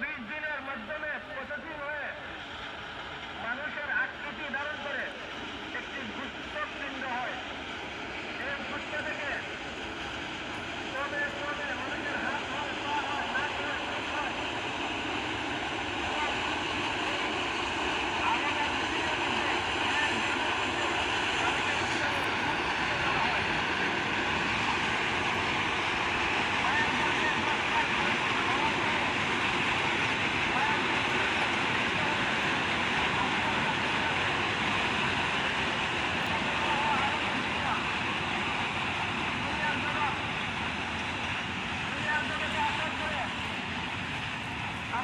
বিশ দিনে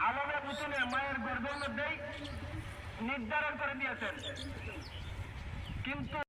আলমের পুতুলে মায়ের গর্ভের মধ্যেই নির্ধারণ করে দিয়েছেন। কিন্তু